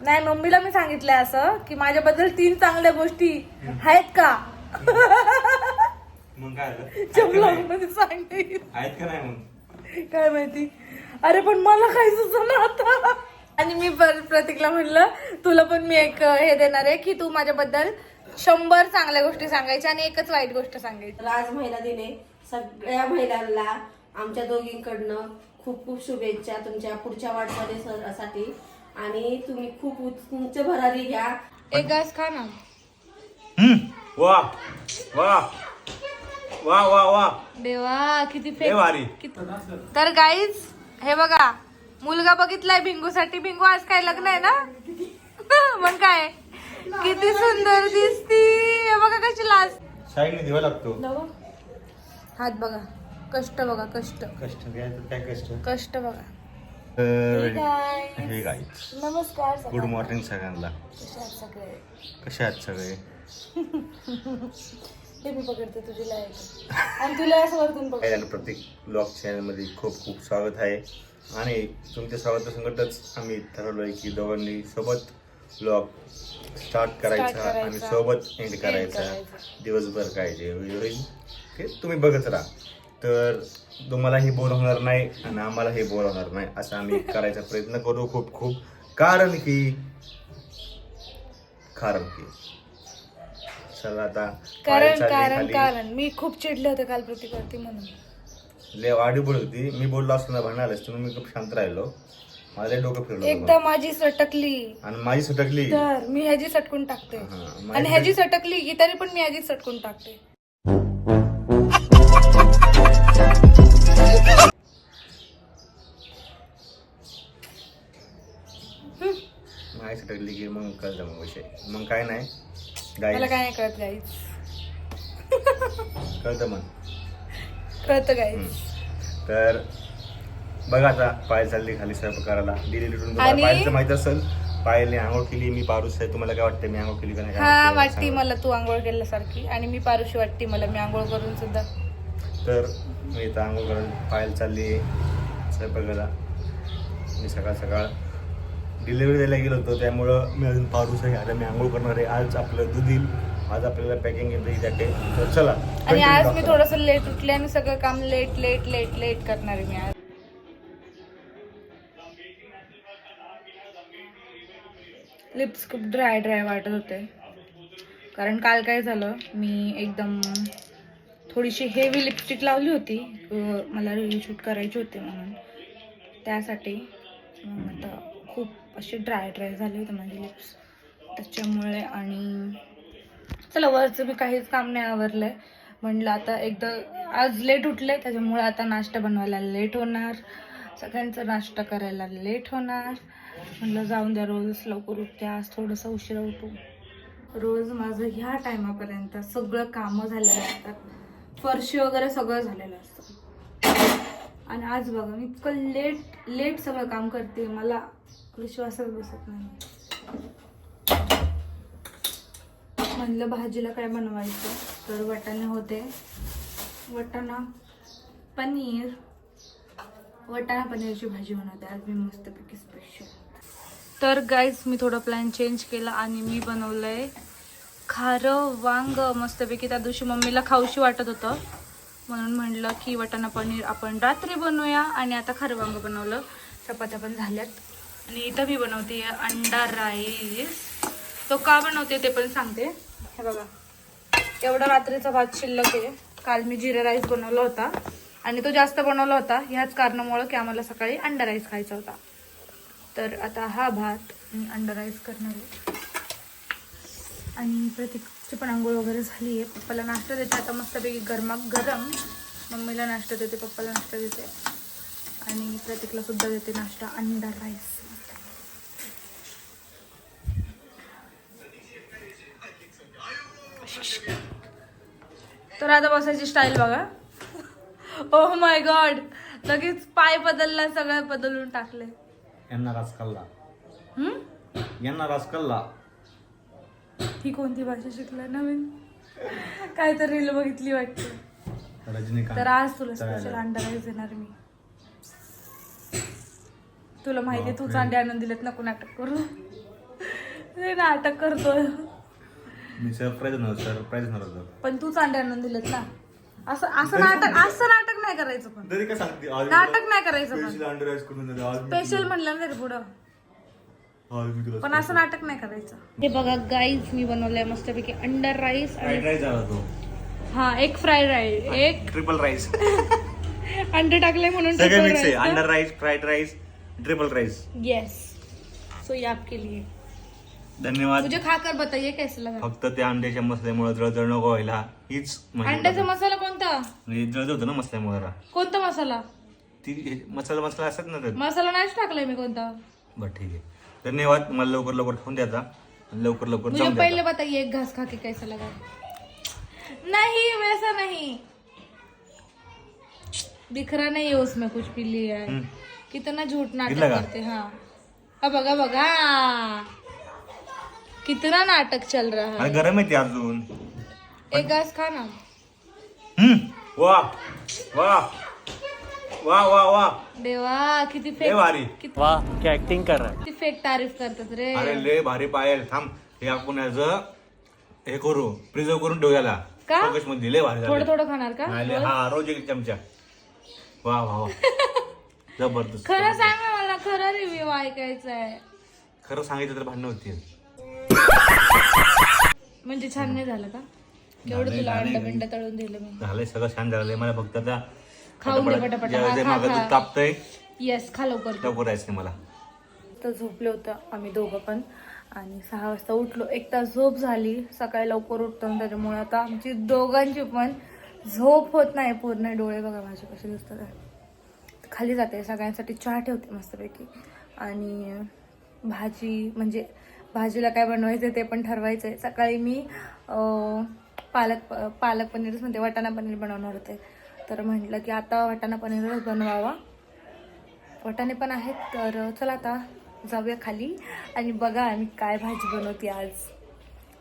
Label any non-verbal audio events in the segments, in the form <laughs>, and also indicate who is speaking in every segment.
Speaker 1: नाही मम्मीला मी सांगितलंय असं की माझ्याबद्दल तीन चांगल्या गोष्टी आहेत का?
Speaker 2: मग काय झालं? आहेत
Speaker 1: च्या
Speaker 2: का
Speaker 1: ब्लॉग
Speaker 2: नाही?
Speaker 1: मध्ये सांगेल
Speaker 2: आहेत का नाही मग?
Speaker 1: काय माहिती? अरे पण मला काय सुचना आता आणि मी पर- प्रतीकला म्हणलं तुला पण मी एक हे देणार आहे की तू माझ्याबद्दल शंभर चांगल्या गोष्टी सांगायच्या आणि एकच वाईट गोष्ट सांगायची.
Speaker 3: तर आज महिला दिने सगळ्या महिलांना आमच्या दोघींकडनं खूप खूप शुभेच्छा तुमच्या पुढच्या वाटचाली साठी आणि तुम्ही खूप उंच भरारी घ्या.
Speaker 1: एक घास खा ना.
Speaker 2: हम्म. वा वा वा वा वा.
Speaker 1: देवा किती फेक किती- तर गाईज हे बघा मुलगा बघितलाय भिंगूसाठी भिंगू आज काय लग्न आहे ना? <laughs> मग काय? किती सुंदर दिसती. हे बघा कशी लाज
Speaker 2: शाळेने दिवा लागतो.
Speaker 1: हात बघा. कष्ट बघा कष्ट.
Speaker 2: कष्ट काय कष्ट?
Speaker 1: कष्ट बघा. Guys.
Speaker 2: हे
Speaker 1: नमस्कार
Speaker 2: गुड
Speaker 1: सगळ्यांना.
Speaker 2: मॉर्निंग सगळ्यांना.
Speaker 1: कसे आहात सगळे?
Speaker 2: कसे आहात सगळे? <laughs>
Speaker 1: ते मी पकडते तुझी लाइट. आणि तुला असं वरतून पकड
Speaker 2: आणि प्रत्येक ब्लॉग चॅनलमध्ये खूप खूप स्वागत आहे. आणि तुमच्या स्वागतासंगतच आम्ही ठरवलं आहे की दोघांनी सोबत ब्लॉग स्टार्ट करायचा
Speaker 1: करायचा.
Speaker 2: आणि सोबत एंड करायचा.
Speaker 1: करायचा.
Speaker 2: दिवसभर काय जे होईल होईल ते तुम्ही बघत राहा. तर तुम्हालाही बोर होणार नाही आणि आम्हालाही बोर होणार नाही असं आम्ही <laughs> करायचा प्रयत्न करू खूप खूप. कारण की कारण की. चला आता
Speaker 1: कारण
Speaker 2: पाय चालले
Speaker 1: कारण
Speaker 2: खाली.
Speaker 1: कारण. मी खूप चिडले होते काल प्रतिकारती म्हणून.
Speaker 2: लय वाढी बोलत होती. मी बोललो असतो ना भांडायलाच तुम्ही मी खूप शांत राहिलो. मला लय डोकं फिरलं
Speaker 1: एकदा. माझी सटकली.
Speaker 2: आणि माझी सुटकली.
Speaker 1: तर मी ह्याची सटकून टाकते.
Speaker 2: हा, माझी
Speaker 1: आणि ह्याची सटकली की तरी पण मी ह्याची सटकून टाकते.
Speaker 2: कळलं मग विषय. मग काय नाही.
Speaker 1: मला काय नाही कळत <laughs>
Speaker 2: कळतं मग.
Speaker 1: कळतं. गाईच
Speaker 2: तर बघा आता पाय चालली खाली स्वयंपाक करायला. दिली लिटून
Speaker 1: आणि-
Speaker 2: पायलचं माहीत असेल पायलने आंघोळ केली मी पारूस आहे. तुम्हाला काय वाटतं मी आंघोळ केली का नाही? काय
Speaker 1: हा
Speaker 2: वाटतं?
Speaker 1: वाटती
Speaker 2: सांगा.
Speaker 1: मला तू आंघोळ केल्यासारखी. आणि मी पारुशी वाटती मला. मी आंघोळ करून सुद्धा.
Speaker 2: तर मी इथं आंघोळ करून पायल चालली स्वयंपाकाला मी सकाळ सकाळ डिलिव्हरी द्यायला गेलो होतो त्यामुळं मी अजून पारूस आहे आता मी आंघोळ करणार आहे. आज आपलं दूध येईल. आज आपल्याला पॅकिंग येतं त्याटे तर चला
Speaker 1: आणि आज मी. थोडस लेट उठले आणि सगळं काम लेट लेट लेट लेट करणार आहे मी आज. लिप्स खूप ड्राय ड्राय वाटत होते. कारण काल काय झालं मी एकदम थोडीशी हेवी लिपस्टिक लावली होती. मला रील शूट करायची होती म्हणून. त्यासाठी आता खूप असे ड्राय ड्राय झाले होते माझे लिप्स त्याच्यामुळे आणि चला वरचं मी काहीच काम नाही आवरलं आहे म्हणलं आता एकदा आज लेट उठले त्याच्यामुळे आता नाश्ता बनवायला लेट होणार. सगळ्यांचा नाश्ता करायला लेट होणार. म्हणलं जाऊन द्या रोजच लवकर उठते आज थोडंसं उशिरा उठू. रोज माझं ह्या टायमापर्यंत सगळं कामं झालेलं असतात. फरशी वगैरे सगळं झालेलं असतं. आणि आज बघा मी इतकं लेट लेट सगळं काम करते मला विश्वासच बसत नाही. म्हणलं भाजीला काय बनवायचं? तर वटाणे होते. वटाणा पनीर वटाणा पनीरची भाजी बनवते. आज मी मस्तपैकी स्पेशल तर गाईज मी थोडं प्लॅन चेंज केला आणि मी बनवलंय खारं वांग. मस्तपैकी त्या दिवशी मम्मीला खाऊशी वाटत होतं. म्हणून म्हणलं की वटाणा पनीर आपण रात्री बनवूया. आणि आता खरवांग बनवलं. चपात्या पण झाल्यात. आणि इथं मी बनवते अंडा राईस. तो का बनवते ते पण सांगते. हे बघा. एवढा रात्रीचा भात शिल्लक आहे. काल मी जिरा राईस बनवला होता. आणि तो जास्त बनवला होता. ह्याच कारणामुळं की आम्हाला सकाळी अंडा राईस खायचा होता. तर आता हा भात मी अंडा राईस करणार आहे. आणि प्रतीकची पण आंघोळ वगैरे झाली आहे. पप्पाला नाश्ता देते. आता मस्तपैकी गरमा गरम. मम्मीला नाश्ता देते पप्पाला नाश्ता देते. आणि प्रतीकला सुद्धा देते नाश्ता अंडा राईस. तर आता बसायची स्टाईल बघा. ओ माय गॉड लगेच पाय बदलला सगळं बदलून टाकले
Speaker 2: यांना रास कल्ला.
Speaker 1: हम्म?
Speaker 2: यांना रास कल्ला.
Speaker 1: ही कोणती भाषा शिकला नवीन? काय तर रील बघितली वाटते. तर आज तुला. स्पेशल अंडा राईस देणार मी. तुला माहिती तूच. अंडे आणून दिलेत नको नाटक करू. नाटक करतोय.
Speaker 2: मी सरप्राईज सरप्राईज
Speaker 1: पण तूच अंडे आणून दिलेत ना. असं असं नाटक असं नाटक नाही करायचं पण. नाटक नाही करायचं
Speaker 2: स्पेशल
Speaker 1: म्हणलं ना पुढं. पण असं नाटक नाही करायचं. हे बघा गाईज मी बनवलंय मस्तपैकी अंडर राईस
Speaker 2: फ्राईड राईस झाला तो.
Speaker 1: हा एक फ्राईड राईस एक
Speaker 2: ट्रिपल राईस <laughs>
Speaker 1: अंडे टाकले म्हणून
Speaker 2: सगळे मिक्स आहे. Under rice fried rice triple rice
Speaker 1: yes so ये आपके लिए.
Speaker 2: धन्यवाद.
Speaker 1: मुझे खाकर बताइए कैसे लगा?
Speaker 2: फक्त त्या अंड्याच्या मसल्यामुळे जळजळ नको व्हायला. हीच म्हणजे
Speaker 1: अंड्याचा मसाला कोणता?
Speaker 2: म्हणजे जळजळ होतं ना मसल्यामुळे जरा.
Speaker 1: कोणता मसाला?
Speaker 2: ती मसाला मसाला असतात ना त्यात.
Speaker 1: मसाला नाहीच टाकलाय मी कोणता.
Speaker 2: बरं ठीक आहे. धन्यवाद मला लवकर लवकर खाऊन द्याचा आणि लवकर लवकर
Speaker 1: मुझे
Speaker 2: जाऊन
Speaker 1: पहले बताइए एक घास खा के कैसा लगा नहीं वैसा नहीं. दिख रहा नहीं है उसमें कुछ भी लिया है
Speaker 2: हम्म.
Speaker 1: कितना झूठ नाटक? करते हाँ. अब बघा बघा. कितना नाटक चल रहा
Speaker 2: आणि
Speaker 1: है.
Speaker 2: गरम आहे ते अजून.
Speaker 1: एक घास खा ना.
Speaker 2: हम्म. वा वा वा वा वा.
Speaker 1: देवा किती
Speaker 2: लय
Speaker 1: फेक
Speaker 2: भारी.
Speaker 1: किती
Speaker 2: वा क्या ऍक्टिंग कर रहा
Speaker 1: किती फेक तारीफ करतात रे.
Speaker 2: अरे लय भारी पायल. थांब हे आपण याचं हे करू प्रिझर्व करून ठेवूयाला.
Speaker 1: का?
Speaker 2: फोकसमध्ये लय भारी
Speaker 1: थोडं
Speaker 2: झालं.
Speaker 1: थोडं खाणार का?
Speaker 2: नाही, लय- हा रोज एक चमचा. वा वा वा. <laughs> जबरदस्त.
Speaker 1: खरं सांग ना मला खरं रिव्ह्यू ऐकायचा आहे
Speaker 2: खरं सांगितलं तर भांडणं होतील.
Speaker 1: म्हणजे छान नाही झालं का? केवढं तुला. अंड बिंड तळून दिलं मी.
Speaker 2: झालंय सगळं छान झालंय. मला फक्त आता
Speaker 1: खाऊन दे पटापट.
Speaker 2: ज्यावेळेस मागं
Speaker 1: खा,
Speaker 2: दूध
Speaker 1: खा.
Speaker 2: तापतंय
Speaker 1: येस खा लवकर.
Speaker 2: मला.
Speaker 1: तर झोपलो होतं आम्ही दोघं पण. आणि सहा वाजता उठलो. एक तास झोप झाली. सकाळी लवकर उठतो आणि त्याच्यामुळे आता आमची दोघांची पण झोप होत नाही. पूर्ण डोळे बघा माझे कसे दिसतात. आहे. खाली जाते. सगळ्यांसाठी चहा ठेवते मस्तपैकी. आणि भाजी म्हणजे भाजीला काय बनवायचं ते पण ठरवायचं आहे सकाळी मी अं, पालक पालक पनीरच म्हणते वाटाणा पनीर बनवणार होते. तर म्हटलं की आता वाटाणा पनीरच बनवावा. वाटाणे पण आहेत तर चला आता जाऊया खाली. आणि बघा आम्ही काय भाजी बनवते आज.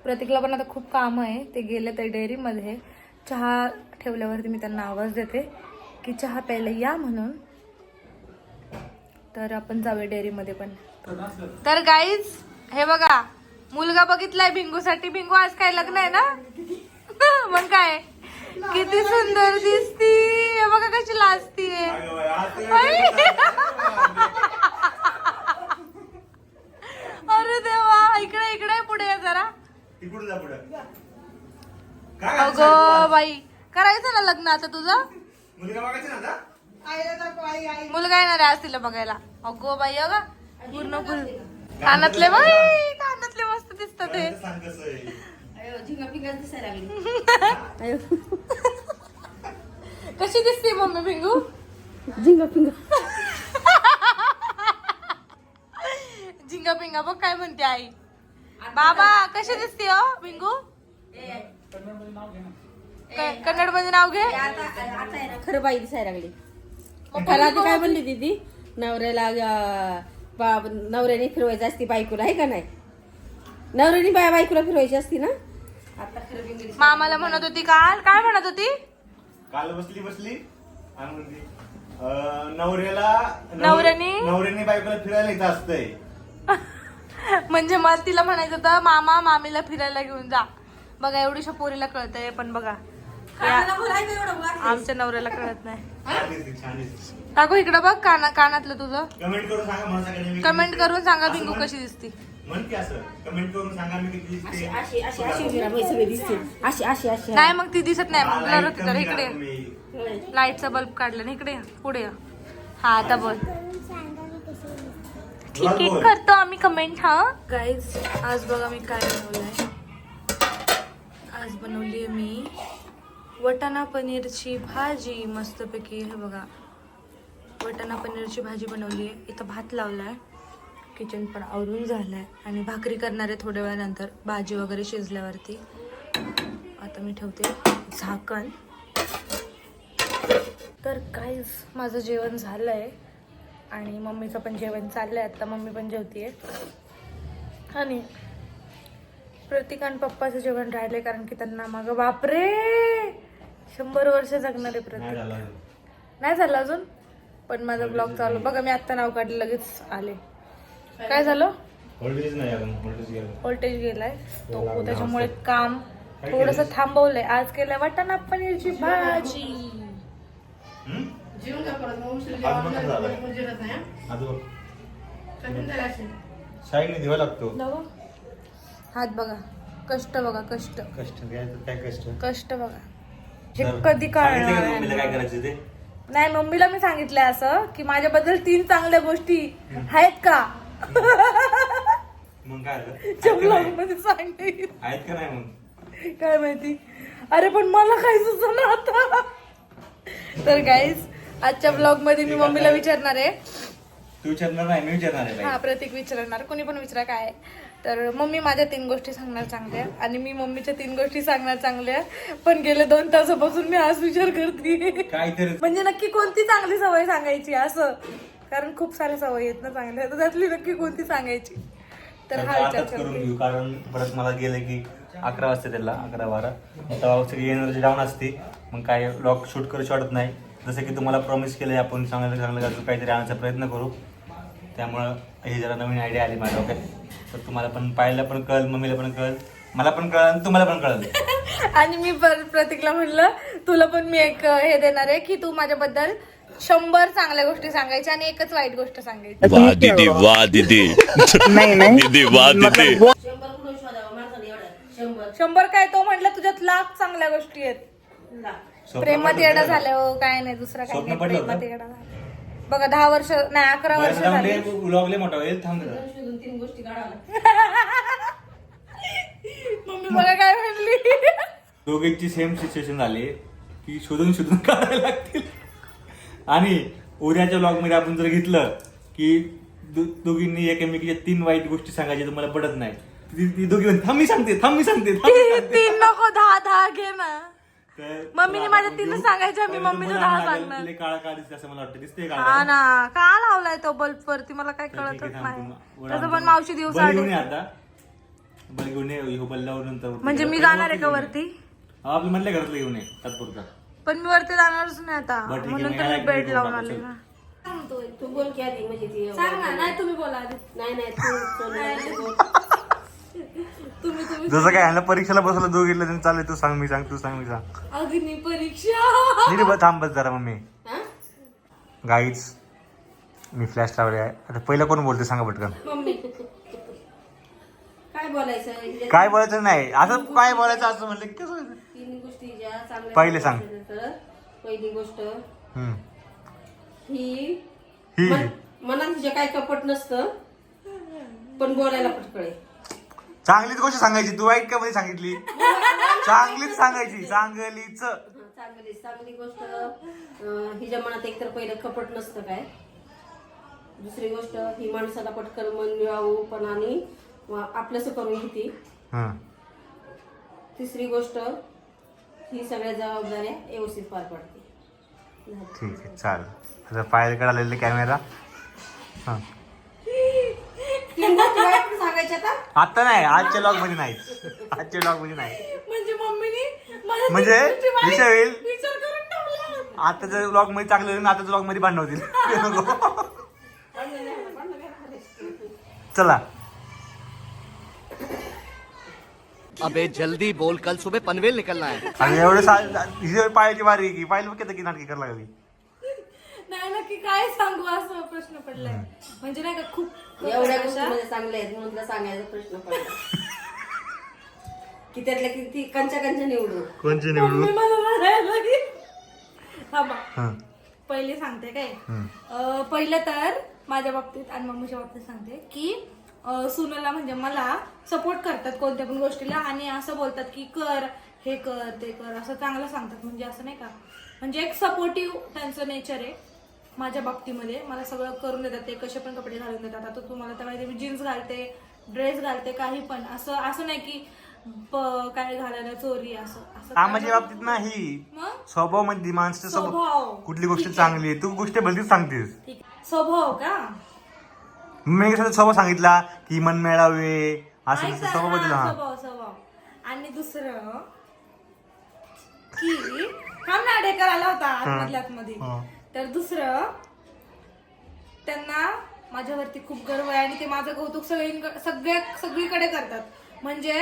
Speaker 1: प्रतीकला पण आता खूप कामं आहे ते गेले तर डेअरीमध्ये. चहा ठेवल्यावरती मी त्यांना आवाज देते की चहा प्यायला या म्हणून. तर आपण जाऊया डेअरीमध्ये पण. तर गाईज हे बघा मुलगा बघितलाय भिंगूसाठी भिंगू आज काय लग्न आहे ना? <laughs> मग काय? किती सुंदर दिसती. हे बघा कशी लाजतीये. अरे देवा इकडे इकडे पुढे ये जरा.
Speaker 2: तिकडून जा पुढं.
Speaker 1: अगो बाई करायचं ना लग्न आता तुझं?
Speaker 2: मुलगा
Speaker 1: येणार आहे आज तिला बघायला. अगो बाई अगं पूर्ण फुल. कानातले बाई कानातले मस्त दिसतात ते. कशी दिसते मम्मी भिंगू
Speaker 3: झिंगा पिंगा.
Speaker 1: झिंगा पिंगा बघ काय म्हणते आई. बाबा कशी दिसते हो भिंगू कन्नडमध्ये नाव घे
Speaker 3: आता आता आहे ना. खरं बाई दिसायला लागली. खरं आधी काय म्हणली दीदी? नवऱ्याला अं, बा- नवऱ्याने फिरवायची असती बायकोला आहे का नाही? नवऱ्याने बाय बायकोला फिरवायची असती ना?
Speaker 1: मामाला म्हणत होती काल काय म्हणत होती?
Speaker 2: काल बसली बसली. आणि म्हणते, अं, नवऱ्याला
Speaker 1: नवऱ्याने?
Speaker 2: नवऱ्याने बायकोला फिरायला येत असतंय. <laughs>
Speaker 1: म्हणजे मला तिला म्हणायचं होतं मामा मामीला फिरायला घेऊन जा. बघा एवढीशा पोरीला कळतंय पण बघा. या- आमच्या नवऱ्याला कळत नाही. <laughs>
Speaker 2: छान दिसते, छान दिसते.
Speaker 1: काकू इकडं बघ काना कानातलं तुझं.
Speaker 2: कमेंट करून सांगा मला सगळ्यांनी. मी
Speaker 1: कमेंट
Speaker 2: किती
Speaker 1: करून सांगा
Speaker 2: असं
Speaker 1: भिंगू
Speaker 2: म्हण-
Speaker 1: कशी दिसती.
Speaker 2: म्हण की असं. कमेंट करून सांगा मी किती
Speaker 3: अशी
Speaker 2: दिसते.
Speaker 3: अशी अशी अशी उभी राहा, बाई सगळे दिसतील अशी अशी अशी.
Speaker 1: नाही मग ती दिसत नाही. मग ब्लर होती इकडे. लाईटचा बल्ब काढला ना इकडे. पुढे. ये. हा आता बोल. ठीक आहे
Speaker 2: बोल.
Speaker 1: करतो आम्ही कमेंट हा. गाईज आज बघा मी काय बनवलंय. आज बनवली आहे मी वटाणा पनीरची भाजी. मस्तपैकी हे बघा. वटाणा पनीरची भाजी बनवली आहे इथं भात लावलाय. किचन पण आवरून झालंय. आणि भाकरी करणार आहे थोड्या वेळानंतर भाजी वगैरे शिजल्यावरती आता मी ठेवते झाकण. तर काहीच माझं जेवण झालं आहे आणि मम्मीचं पण जेवण चाललंय. आता मम्मी पण जेवतीये. आणि प्रतीक आणि पप्पाचं जेवण राहिलंय कारण की त्यांना मागं बापरे! शंभर वर्ष जगणार आहे प्रतीक.
Speaker 2: झालं.
Speaker 1: नाही झालं अजून? पण माझा ब्लॉग चालू बघा मी आत्ता नाव काढलं लगेच आले. काय झालं?
Speaker 2: व्होल्टेज नाही अजून व्होल्टेज गेलं.
Speaker 1: व्होल्टेज गेलाय. तो त्याच्यामुळे. काम थोडस? थांबवलंय. आज केलंय वाटाणा पनीरची भाजी?
Speaker 4: जेवण का परत? मग उशिरा जेवण नाही.
Speaker 2: शाईने दिवा लागतो.
Speaker 1: नवं? हात बघा. कष्ट बघा कष्ट.
Speaker 2: कष्ट काय कष्ट?
Speaker 1: कष्ट बघा. हे कधी
Speaker 2: सांगितलं का मम्मीला काय
Speaker 1: कळणार
Speaker 2: करायचं ते?
Speaker 1: नाही मम्मीला मी सांगितलंय असं की माझ्याबद्दल तीन चांगल्या गोष्टी आहेत का?
Speaker 2: मग काय झालं? आहेत
Speaker 1: च्या
Speaker 2: का
Speaker 1: ब्लॉग
Speaker 2: नाही?
Speaker 1: मध्ये सांगितलं
Speaker 2: आहेत का नाही मग?
Speaker 1: काय माहिती? अरे पण मला काय सुचना आता. तर गाईज आजच्या ब्लॉगमध्ये मी मम्मीला विचारणार आहे.
Speaker 2: तू विचारणार नाही मी विचारणार आहे
Speaker 1: हा
Speaker 2: बाई.
Speaker 1: प्रतीक विचारणार. कोणी पण विचारा काय आहे. तर मम्मी माझ्या तीन गोष्टी सांगणार चांगल्या आणि मी मम्मीच्या तीन गोष्टी सांगणार चांगल्या. पण गेले दोन तासापासून मी आज विचार करते.
Speaker 2: काहीतरी
Speaker 1: म्हणजे नक्की कोणती चांगली सवय सांगायची असं? कारण खूप साऱ्या सवयी आहेत ना चांगल्या. तर त्यातली नक्की कोणती सांगायची? तर हा विचार
Speaker 2: आताच करून
Speaker 1: करते.
Speaker 2: घेऊ कारण परत मला गेलं की अकरा वाजता त्याला अकरा बारा. तेव्हा सगळी एनर्जी डाऊन असते. मग काय लॉक शूट करू शकत नाही. जसं की तुम्हाला प्रॉमिस केलं आपण चांगलं चांगलं अजून काहीतरी आणण्याचा प्रयत्न करू. त्यामुळं ही जरा नवीन आयडिया आली माझ्या डोक्यात. तर तुम्हाला पण पाहायला पण कळेल मम्मीला पण कळेल मला पण कळेल आणि तुम्हाला पण कळेल. <laughs>
Speaker 1: आणि मी पर- प्रतीकला म्हणलं तुला पण मी एक अं, हे देणार आहे की तू माझ्याबद्दल शंभर चांगल्या गोष्टी सांगायच्या आणि एकच वाईट गोष्ट सांगायची.
Speaker 5: वाह दीदी वाह दीदी. दीदी वाह दीदी
Speaker 3: शंभर कुठून शोधावं माणसाने एवढं शंभर
Speaker 1: शंभर काय तो म्हटलं तुझ्यात लाख चांगल्या गोष्टी आहेत.
Speaker 3: लाख
Speaker 1: प्रेमात येडा
Speaker 2: का?
Speaker 1: झालं हो काय नाही दुसरा काय
Speaker 2: स्वप्न
Speaker 1: नाही
Speaker 2: पडलं
Speaker 1: प्रेमात
Speaker 2: होतं?
Speaker 1: येडा झालं. बघा दहा वर्ष नाही अकरा वर्ष झाले.
Speaker 2: ब्लॉगले मोठा होईल थांब जरा.
Speaker 3: शोधून तीन गोष्टी काढाव्या
Speaker 1: मम्मी बघा काय म्हणली?
Speaker 2: दोघींची सेम सिच्युएशन झाली की शोधून शोधून काढायला लागतील. आणि उद्याच्या ब्लॉगमध्ये आपण जर घेतलं की दो- दोघींनी एकमेकीच्या तीन वाईट गोष्टी सांगायच्या तर मला पडत नाही ती ती दोघी म्हणते, थांब मी सांगते थांब मी सांगते थांब मी सांगते."
Speaker 1: तीन नको दहा दहा घे ना
Speaker 2: तर
Speaker 1: मम्मीने
Speaker 2: तुला
Speaker 1: माझ्या
Speaker 2: आपण
Speaker 1: तीनच
Speaker 2: घेऊ.
Speaker 1: सांगायच्या, मी
Speaker 2: पहिले
Speaker 1: मम्मीचं दहा
Speaker 2: लागेल,
Speaker 1: सांगणार.
Speaker 2: काळा काळ दिसते असं मला वाटतं दिसते
Speaker 1: हा
Speaker 2: काळा
Speaker 1: ना का लावलाय तो बल्ब वरती मला काय कळतच
Speaker 2: थांब
Speaker 1: नाही तसं. पण मावशी दिवस आली.
Speaker 2: आता बल घेऊन ये ह्यो बल लावून नंतर
Speaker 1: म्हणजे मी
Speaker 2: वरती
Speaker 1: जाणार आहे का
Speaker 2: ये.
Speaker 1: वरती
Speaker 2: हा, आपल्या मधल्या घरातलं घेऊन ये तात्पुरता
Speaker 1: पण मी वरती जाणारच नाही आता.
Speaker 2: बरं, ठीक आहे,
Speaker 1: म्हणून तर मी बेड लावून आले. ना.
Speaker 3: तू बोल की आधी म्हणजे ती
Speaker 1: सांग ना नाही तुम्ही बोला आधी.
Speaker 3: नाही नाही तू तू बोल.
Speaker 1: तुम्ही तुम्ही
Speaker 2: जसं काय ह्याला परीक्षेला बसवलं दोघीला त्यांनी चालू तू सांग मी सांग तू सांग मी सांग.
Speaker 1: अग्नी परीक्षा.
Speaker 2: बस थांब बस जरा मम्मी.
Speaker 3: हा?
Speaker 2: गाईच मी फ्लॅश लावले आहे. आता पहिलं कोण बोलते सांगा पटकन.
Speaker 3: मम्मी. काय बोलायचं?
Speaker 2: काय बोलायचं नाही. असं काय बोलायचं असं म्हणलं की कसं व्हायचं?
Speaker 3: तीन गोष्टी ज्या चांगल्या
Speaker 2: पहिले सांग.
Speaker 3: तर पहिली गोष्ट
Speaker 2: हम्म.
Speaker 3: ही
Speaker 2: ही.
Speaker 3: मन- मनात तुझ्या काय कपट नसतं पण बोलायला पटकळे
Speaker 2: चांगलीच गोष्ट सांगायची. तू वाईट का मध्ये सांगितली? चांगलीच सांगायची. चांगलीच.
Speaker 3: चांगली चांगली गोष्ट. अं, हिच्या मनात एकतर पहिलं कपट नसतं काय. दुसरी गोष्ट ही माणसाला पटकन मन मिळावं पण आणि आपलंसं करून घेते.
Speaker 2: हं.
Speaker 3: तिसरी गोष्ट ही सगळ्या जबाबदाऱ्या व्यवस्थित पार पाडते.
Speaker 2: ठीक आहे चाल आता पायाकडे आलेले कॅमेरा. हा.
Speaker 3: आता?
Speaker 2: आता नाही आजच्या लॉगमध्ये नाही. आजच्या लॉगमध्ये नाही.
Speaker 1: म्हणजे मम्मीने
Speaker 2: म्हणजे विषय होईल आताच्या ब्लॉगमध्ये चांगलं होईल आताच्या ब्लॉगमध्ये नको. <laughs> चला.
Speaker 5: अबे जल्दी बोल कल सुबह पनवेल निकलना है।
Speaker 2: आणि एवढे सा- हिचे पायाची वारी आहे की पाहिलं किती की नाटकी करायला लागली
Speaker 1: नाही नक्की काय सांगू असं प्रश्न पडलाय. म्हणजे नाही का खूप
Speaker 3: एवढ्या गोष्टी म्हणजे चांगल्या आहेत म्हणून तुला सांगायचा प्रश्न पडला. की त्यातल्या किती कंच्या कंच्या निवडू.
Speaker 2: कोणची
Speaker 1: मम्मी मला रडायला लागली. थांबा.
Speaker 2: हं.
Speaker 1: पहिले सांगते काय. अं, पहिलं तर माझ्या बाबतीत आणि मम्मीच्या बाबतीत सांगते की सुनला म्हणजे मला सपोर्ट करतात कोणत्या पण गोष्टीला आणि असं बोलतात की कर हे कर ते कर असं चांगलं सांगतात. म्हणजे असं नाही का? म्हणजे एक सपोर्टिव्ह त्यांचं नेचर आहे माझ्या बाबतीमध्ये. मला सगळं करून देतात. ते कसे पण कपडे घालून देतात. आता तुम्हाला तर माहिती मी जीन्स घालते ड्रेस घालते काही पण. असं असं नाही की काय घालायला चोरी असं असं
Speaker 2: कामाच्या बाबतीत नाही.
Speaker 1: मग?
Speaker 2: स्वभावमध्ये माणसाचा
Speaker 1: स्वभाव.
Speaker 2: कुठली गोष्ट. चांगली आहे तू गोष्ट भलतीच सांगतेस.
Speaker 1: स्वभाव का?
Speaker 2: मी कसं स्वभाव सांगितला? की मन मिळावे असं तसं स्वभाव बदल
Speaker 1: हा, स्वभाव स्वभाव. आणि दुसरं की हा ना डेकर आला होता आतमधल्या आतमध्ये.
Speaker 2: हा.
Speaker 1: तर दुसरं त्यांना माझ्यावरती खूप गर्व आहे आणि ते माझं कौतुक सगळी सगळ्या सगळीकडे करतात. म्हणजे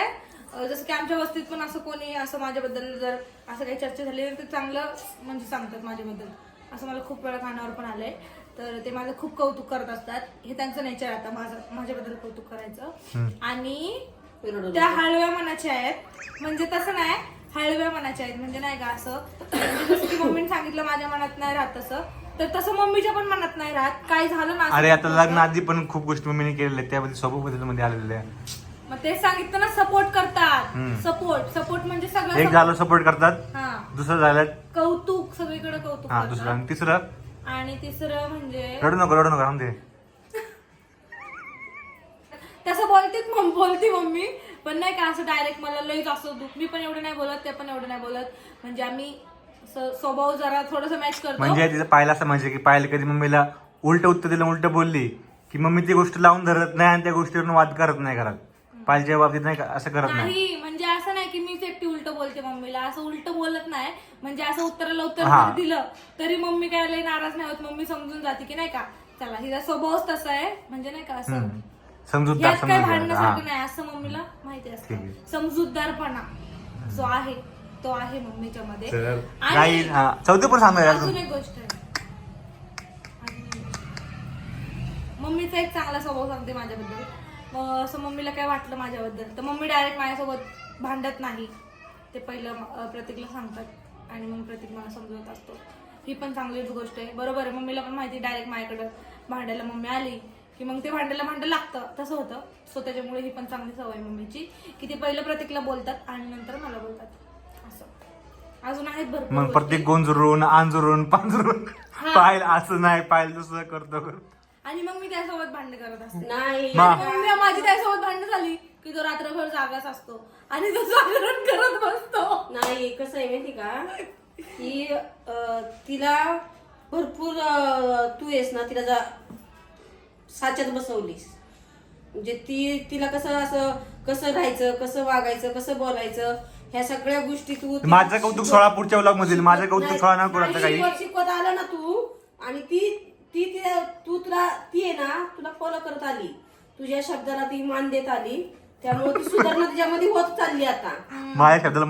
Speaker 1: अं, जसं की आमच्या वस्तीत पण असं कोणी असं माझ्याबद्दल जर असं काही चर्चा झाली तर ते चांगलं म्हणजे सांगतात माझ्याबद्दल. असं मला खूप वेळा कानावर पण आलंय. तर ते माझं खूप कौतुक करत असतात. हे त्यांचं नेचर आता माझं माझ्याबद्दल कौतुक करायचं. आणि त्या हळव्या मनाच्या आहेत. म्हणजे तसं नाही हळव्या मनाच्या आहेत. म्हणजे नाही का असं म्हणजे जसं की मम्मीने सांगितलं माझ्या मनात नाही राहत तसं. तर तसं मम्मीच्या पण मनात नाही राहत. काय झालं ना असं
Speaker 2: अरे आता लग्न आधी पण खूप गोष्टी मम्मीने केलेल्या आहेत. त्यामध्ये स्वभावमध्ये आलेल्या आहे.
Speaker 1: मग ते सांगितलं ना सपोर्ट करतात.
Speaker 2: हम्म.
Speaker 1: सपोर्ट सपोर्ट म्हणजे सगळं
Speaker 2: एक झालं सपोर्ट करतात
Speaker 1: हा.
Speaker 2: दुसरं झालं
Speaker 1: कौतुक सगळीकडे कौतुक
Speaker 2: हा दुसरं.
Speaker 1: करतात.
Speaker 2: आणि तिसरं?
Speaker 1: आणि तिसरं म्हणजे
Speaker 2: रडू नको रडू नको राहून दे.
Speaker 1: तसं बोलतेच मम बोलती मम्मी पण नाही का असं डायरेक्ट मला लईच असं दुःख. मी पण एवढं नाही बोलत ते पण एवढं नाही बोलत. म्हणजे आम्ही स- स्वभाव जरा थोडस मॅच करतो.
Speaker 2: म्हणजे तिचं पाहिलं असं म्हणजे की पाहिलं कधी मम्मीला उलट उत्तर दिलं उलट बोलली की मम्मी ती गोष्ट लावून धरत नाही आणि त्या गोष्टीवरून वाद करत नाही घरात. पाहिजे बाबतीत नाही का असं करत नाही.
Speaker 1: नाही असं नाही की मीच एकटी उलट बोलते मम्मीला असं उलट बोलत नाही. म्हणजे असं उत्तराला उत्तर
Speaker 2: हा.
Speaker 1: जर दिलं तरी मम्मी काय लई नाराज नाही होत. मम्मी समजून जाते की नाही का? चला हिचा स्वभावच तसा आहे. म्हणजे नाही का असं?
Speaker 2: हम्म. समजूतदार
Speaker 1: यात काय
Speaker 2: समजूतदार.
Speaker 1: भांडण्यासारखं
Speaker 2: हा.
Speaker 1: नाही. असं मम्मीला माहिती
Speaker 2: ठीक
Speaker 1: असतं
Speaker 2: आहे.
Speaker 1: समजूतदारपणा जो आहे तो आहे मम्मीच्या मध्ये.
Speaker 2: तर
Speaker 1: आणि
Speaker 2: काही हा, चौथी पण सांगा
Speaker 1: अजून. एक गोष्ट आहे. अजून एक गोष्ट. मम्मीचा एक चांगला स्वभाव सांगते माझ्याबद्दल. असं मम्मीला काय वाटलं माझ्याबद्दल? तर मम्मी डायरेक्ट माझ्यासोबत भांडत नाही. ते पहिलं प्रतीकला सांगतात आणि मग प्रतीक मला समजवत असतो. ही पण चांगलीच गोष्ट आहे. बरोबर आहे. मम्मीला पण माहिती डायरेक्ट माझ्याकडं भांडायला मम्मी आली की मग ते भांडायला भांडं लागतं. तसं होतं. सो त्याच्यामुळे ही पण चांगली सवय मम्मीची की ते पहिलं प्रतीकला बोलतात आणि नंतर मला बोलतात. असं. अजून आहेत भरपूर
Speaker 2: मग. प्रत्येक गोंजरून आंजुरून पांजुरून. पाहिल असं नाही पाहिल दुसरं करतो.
Speaker 1: आणि मग मी त्यासोबत भांडण करत असते.
Speaker 3: नाही.
Speaker 1: माझी त्यासोबत भांडण झाली. की तो रात्रभर जागाच असतो. आणि तो जागरण करत बसतो.
Speaker 3: नाही कसं आहे माहिती का? की अं, तिला भरपूर अं, तू येस ना तिला जा साच्यात बसवलीस. म्हणजे ती तिला कसं असं कसं राहायचं कसं वागायचं कसं बोलायचं ह्या सगळ्या गोष्टी तू तिला
Speaker 2: माझं कौतुक
Speaker 3: शिकव-
Speaker 2: सोळा पुढच्या व्लॉगमध्ये माझं कौतुक सोळा ना कोणाचं
Speaker 3: नाही,
Speaker 2: काही?
Speaker 3: शिकवत शिकवत आलं ना तू आणि ती ती तिला तू तुला ती आहे ना तुला फॉलो करत आली. तुझ्या शब्दाला ती मान देत आली. त्यामुळे ती सुधारणा तिच्यामध्ये होत चालली आता.
Speaker 2: माझ्या शब्दाला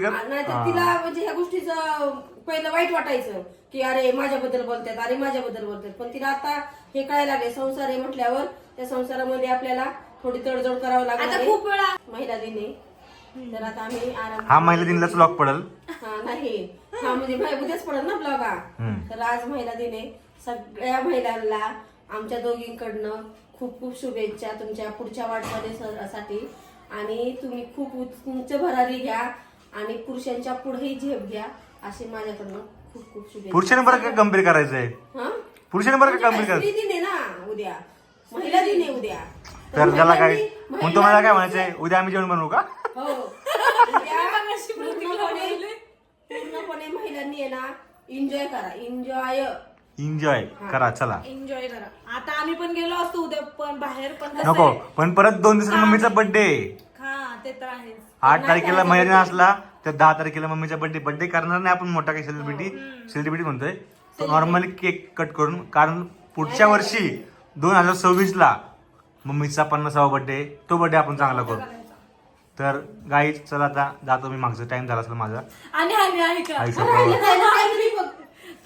Speaker 2: का?
Speaker 3: नाही तर तिला म्हणजे ह्या गोष्टीचं पहिलं वाईट वाटायचं की अरे माझ्याबद्दल बोलतात अरे माझ्याबद्दल बोलतात. पण तिला आता हे कळायला लागले संसार आहे म्हटल्यावर त्या संसारामध्ये आपल्याला थोडी तडजोड करावं
Speaker 1: आता
Speaker 3: आहे.
Speaker 1: खूप वेळा
Speaker 3: महिला दिने तर आता आम्ही आराम
Speaker 2: हा महिला दिनलाच लॉक पडल.
Speaker 3: हा नाही. हा म्हणजे माहि- उद्याच पडेल ना ब्लॉग हा. तर आज महिला दिने सगळ्या महिलांना आमच्या दोघींकडनं खूप खूप शुभेच्छा तुमच्या पुढच्या वाटचालीसाठी आणि तुम्ही खूप उच- भरारी घ्या आणि पुरुषांच्या पुढेही झेप घ्या अशी माझ्याकडनं खूप खूप शुभेच्छा.
Speaker 2: पुरुषाने बरं काय कंपेअर करायचंय
Speaker 3: हा?
Speaker 2: पुरुषाने बरं काय
Speaker 3: म्हणजे स्त्री
Speaker 2: करायचं?
Speaker 3: दिन आहे ना उद्या. महिला दिन आहे उद्या.
Speaker 2: तर त्याला काय तुम्हाला काय म्हणायचंय? उद्या आम्ही जेवण बनवू का?
Speaker 3: हो. पूर्णपणे महिलांनी आहे ना एन्जॉय करा. एन्जॉय
Speaker 2: एन्जॉय करा चला.
Speaker 1: एन्जॉय करा. आता आम्ही पण गेलो असतो उद्या पण बाहेर पण कसं
Speaker 2: नको
Speaker 1: आहे?
Speaker 2: पण परत दोन दिवसांनी मम्मीचा बर्थडे
Speaker 1: हा ते तर आहेच.
Speaker 2: आठ तारखेला महिला दिन असला तर दहा तारखेला मम्मीचा बर्थडे बर्थडे करणार नाही आपण मोठा काही सेलिब्रिटी सेलिब्रिटी म्हणतोय तो नॉर्मली केक कट करून कारण पुढच्या वर्षी दोन हजार सव्वीस ला मम्मीचा पन्नासावा बर्थडे तो बर्थडे आपण चांगला करू. तर गाई चला आता जातो मी मागचा. टाइम झाला असेल माझा.
Speaker 1: आणि आणि ऐका.
Speaker 2: आयुष्यात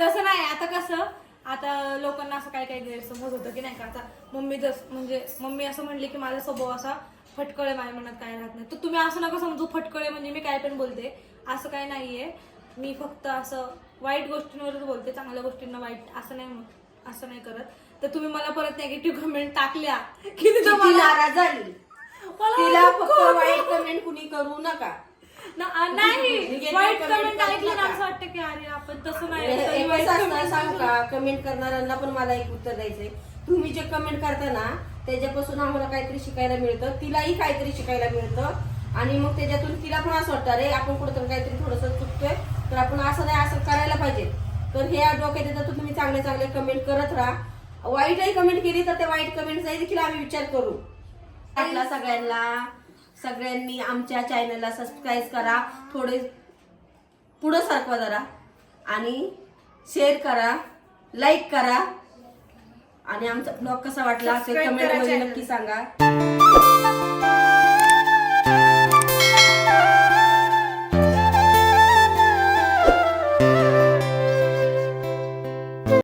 Speaker 1: तसं नाही आता कसं आता लोकांना असं काय काय गैरसमज होतं की नाही का? आता मम्मी जस म्हणजे मम्मी असं म्हणली की माझा स्वभाव असा फटकळे माझ्या मनात काय राहत नाही. तर तुम्ही असं नका समजू फटकळे म्हणजे मी काय पण बोलते. असं काय नाहीये. मी फक्त असं वाईट गोष्टींवरच बोलते चांगल्या गोष्टींना वाईट असं नाही असं नाही करत. तर तुम्ही मला परत नेगेटिव्ह कमेंट टाकल्या की तिथं मला
Speaker 3: नाराज झाली.
Speaker 1: मला
Speaker 3: तिला फक्त वाईट कमेंट कुणी करू नका.
Speaker 1: नाही.
Speaker 3: Negative
Speaker 1: वाईट कमेंट ऐकली ना. असं वाटतं की अरे आपण तसं नाही वाईट comment
Speaker 3: सांगू का? कमेंट करणाऱ्यांना पण मला एक उत्तर द्यायचंय. तुम्ही जे कमेंट करता ना त्याच्यापासून आम्हाला काहीतरी शिकायला मिळतं. तिलाही काहीतरी शिकायला मिळतं. आणि मग त्याच्यातून तिला पण असं वाटतं रे आपण कुठेतरी काहीतरी थोडंसं चुकतोय. तर आपण असं नाही असं करायला पाहिजे. तर हे डोक्यात येतं तर तुम्ही चांगले चांगले कमेंट करत राहा. वाईटही कमेंट केली तर त्या वाईट कमेंटचाही देखील आम्ही विचार करू. आपल्या सगळ्यांना. सगळ्यांनी आमच्या चॅनलला सबस्क्राईब करा. थोडे पुढं सरकवा जरा. आणि शेअर करा. लाईक करा. आणि आमचा ब्लॉग कसा वाटला असेल
Speaker 1: Subscribe
Speaker 3: कमेंट
Speaker 1: करा
Speaker 3: मध्ये
Speaker 1: channel.
Speaker 3: नक्की सांगा.